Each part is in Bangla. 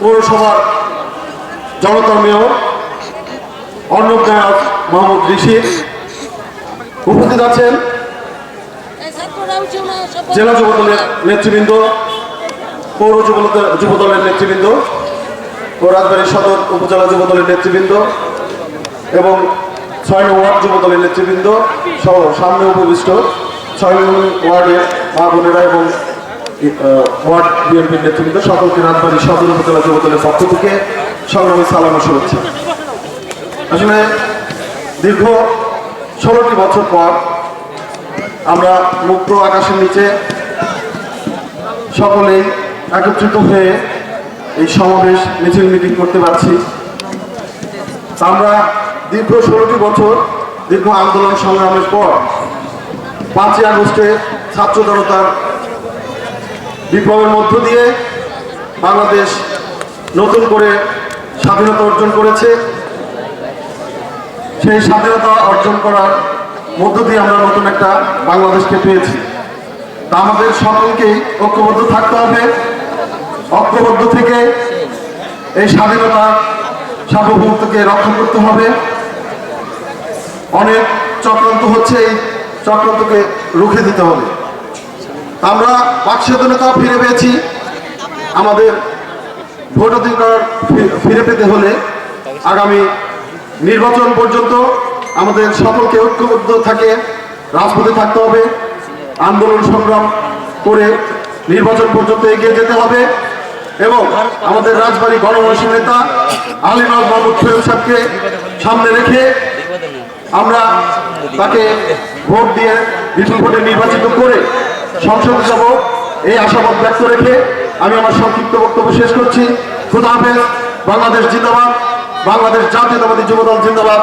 পৌরসভার জনতার মেয়র, অর্ণব নায়ক মোহাম্মদ ঋষি উপস্থিত আছেন। জেলা যুবদলের নেতৃবৃন্দ, পৌর যুব যুবদলের নেতৃবৃন্দ ও সদর উপজেলা যুবদলের নেতৃবৃন্দ এবং ছয় ওয়ার্ড যুবদলের নেতৃবৃন্দ সহ সামনে উপবিষ্ট ছয় ওয়ার্ডের মা বোনেরা এবং ওয়ার্ড বিএনপির নেতৃবৃন্দ সকলকে রাজবাড়ী সদর উপজেলা যুব দলের পক্ষ থেকে সংগ্রামী সালাম ও শুভেচ্ছা। আসলে দীর্ঘ ষোলোটি বছর পর আমরা মুক্ত আকাশের নিচে সকলেই একত্রিত হয়ে এই সমাবেশ, মিছিল, মিটিং করতে পারছি। আমরা দীর্ঘ ষোলোটি বছর দীর্ঘ আন্দোলন সংগ্রামের পর পাঁচই আগস্টে ছাত্র জনতার বিপ্লবের মধ্য দিয়ে বাংলাদেশ নতুন করে স্বাধীনতা অর্জন করেছে। সেই স্বাধীনতা অর্জন করার মধ্য দিয়ে আমরা নতুন একটা বাংলাদেশকে পেয়েছি। তা আমাদের সকলকেই ঐক্যবদ্ধ থাকতে হবে। ঐক্যবদ্ধ থেকে এই স্বাধীনতা সার্বভৌমত্বকে রক্ষা করতে হবে। অনেক চক্রান্ত হচ্ছে, এই চক্রান্তকে রুখে দিতে হবে। আমরা বাক স্বাধীনতা ফিরে পেয়েছি। আমাদের ভোট অধিকার ফিরে পেতে হলে আগামী নির্বাচন পর্যন্ত আমাদের সকলকে ঐক্যবদ্ধ থাকে, রাজপথে থাকতে হবে, আন্দোলন সংগ্রাম করে নির্বাচন পর্যন্ত এগিয়ে যেতে হবে এবং আমাদের রাজবাড়ী গণমানুষের নেতা আলিমাল মাহমুদ ফেরুল সাহেবকে সামনে রেখে আমরা তাকে ভোট দিয়ে বিপুল ভোটে নির্বাচিত করে সংসদে যাব। এই আশাবাদ ব্যক্ত রেখে আমি আমার সংক্ষিপ্ত বক্তব্য শেষ করছি। খুদা হাফেজ, বাংলাদেশ জিন্দাবাদ, বাংলাদেশ জাতীয়তাবাদী যুবদল জিন্দাবাদ,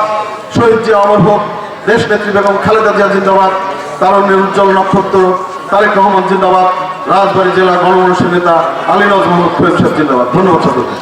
শহীদ জিয়া অমর হোক দেশ নেত্রী বেগম খালেদা জিয়া জিন্দাবাদ, তারণ্যের উজ্জ্বল নক্ষত্র তারেক রহমান জিন্দাবাদ, রাজবাড়ী জেলা গণমানুষের নেতা আলী নজ সাহেব জিন্দাবাদ। ধন্যবাদ সকলকে।